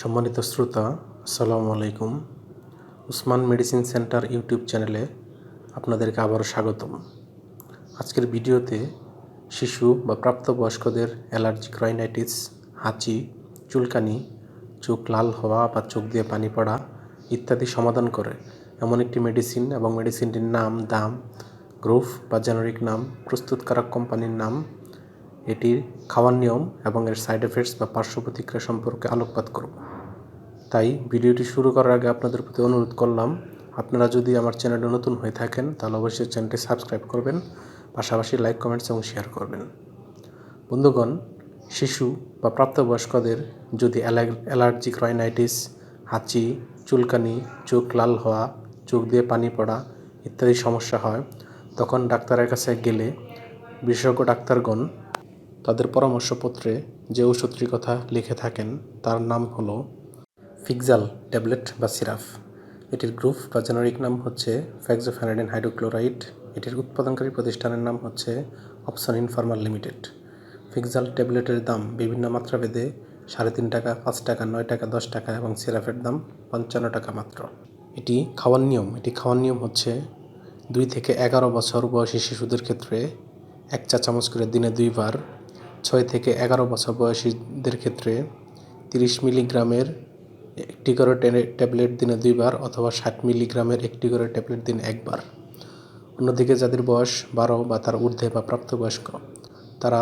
সম্মানিত শ্রোতা, আসসালামু আলাইকুম। উসমান মেডিসিন সেন্টার ইউটিউব চ্যানেলে আপনাদেরকে আবারও স্বাগতম। আজকের ভিডিওতে শিশু বা প্রাপ্তবয়স্কদের অ্যালার্জিক রাইনাইটিস হাঁচি, চুলকানি, চোখ লাল হওয়া বা চোখ দিয়ে পানি পড়া ইত্যাদি সমাধান করে। এমন একটি মেডিসিন এবং মেডিসিনটির নাম, দাম গ্রুপ বা জেনারিক নাম, প্রস্তুতকারক কোম্পানির নাম, এটির খাওয়ার নিয়ম এবং এর সাইড এফেক্টস বা পার্শ্ব প্রতিক্রিয়া সম্পর্কে আলোকপাত করব। তাই ভিডিওটি শুরু করার আগে আপনাদের প্রতি অনুরোধ করলাম, আপনারা যদি আমার চ্যানেলে নতুন হয়ে থাকেন, তাহলে অবশ্যই চ্যানেলটি সাবস্ক্রাইব করবেন, পাশাপাশি লাইক, কমেন্টস এবং শেয়ার করবেন। বন্ধুগণ, শিশু বা প্রাপ্তবয়স্কদের যদি অ্যালার্জিক রাইনাইটিস হাঁচি, চুলকানি, চোখ লাল হওয়া, চোখ দিয়ে পানি পড়া ইত্যাদি সমস্যা হয়, তখন ডাক্তারের কাছে গেলে বিশেষজ্ঞ ডাক্তারগণ তাদের পরামর্শপত্রে যে ওষুধটির কথা লিখে থাকেন, তার নাম হলো ফিক্সাল ট্যাবলেট বা সিরাপ এটির গ্রুপ বা জেনারিক নাম হচ্ছে ফ্যাক্সোফ্যানাডিন হাইড্রোক্লোরাইড। এটির উৎপাদনকারী প্রতিষ্ঠানের নাম হচ্ছে অপশন ইনফার্মাল লিমিটেড। ফিক্সাল ট্যাবলেটের দাম বিভিন্ন মাত্রা মাত্রাভেদে সাড়ে তিন টাকা, পাঁচ টাকা, নয় টাকা, দশ টাকা এবং সিরাপের দাম পঞ্চান্ন টাকা মাত্র। এটি খাওয়ার নিয়ম। এটি খাওয়ার নিয়ম হচ্ছে দুই থেকে এগারো বছর বয়সী শিশুদের ক্ষেত্রে এক চা চামচ করে দিনে দুইবার, ছয় থেকে এগারো বছর বয়সীদের ক্ষেত্রে তিরিশ মিলিগ্রামের একটি করে ট্যাবলেট দিনে দুইবার অথবা ষাট মিলিগ্রামের একটি করে ট্যাবলেট দিনে একবার। অন্যদিকে যাদের বয়স বারো বা তার ঊর্ধ্বে বা প্রাপ্তবয়স্ক, তারা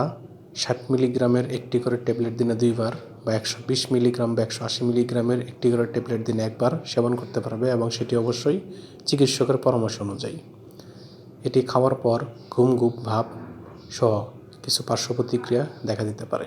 ষাট মিলিগ্রামের একটি করে ট্যাবলেট দিনে দুইবার বা একশো বিশ মিলিগ্রাম বা একশো আশি মিলিগ্রামের একটি করে ট্যাবলেট দিনে একবার সেবন করতে পারবে এবং সেটি অবশ্যই চিকিৎসকের পরামর্শ অনুযায়ী। এটি খাওয়ার পর ঘুম ঘুম, ভাব সহ কিছু পার্শ্ব প্রতিক্রিয়া দেখা দিতে পারে।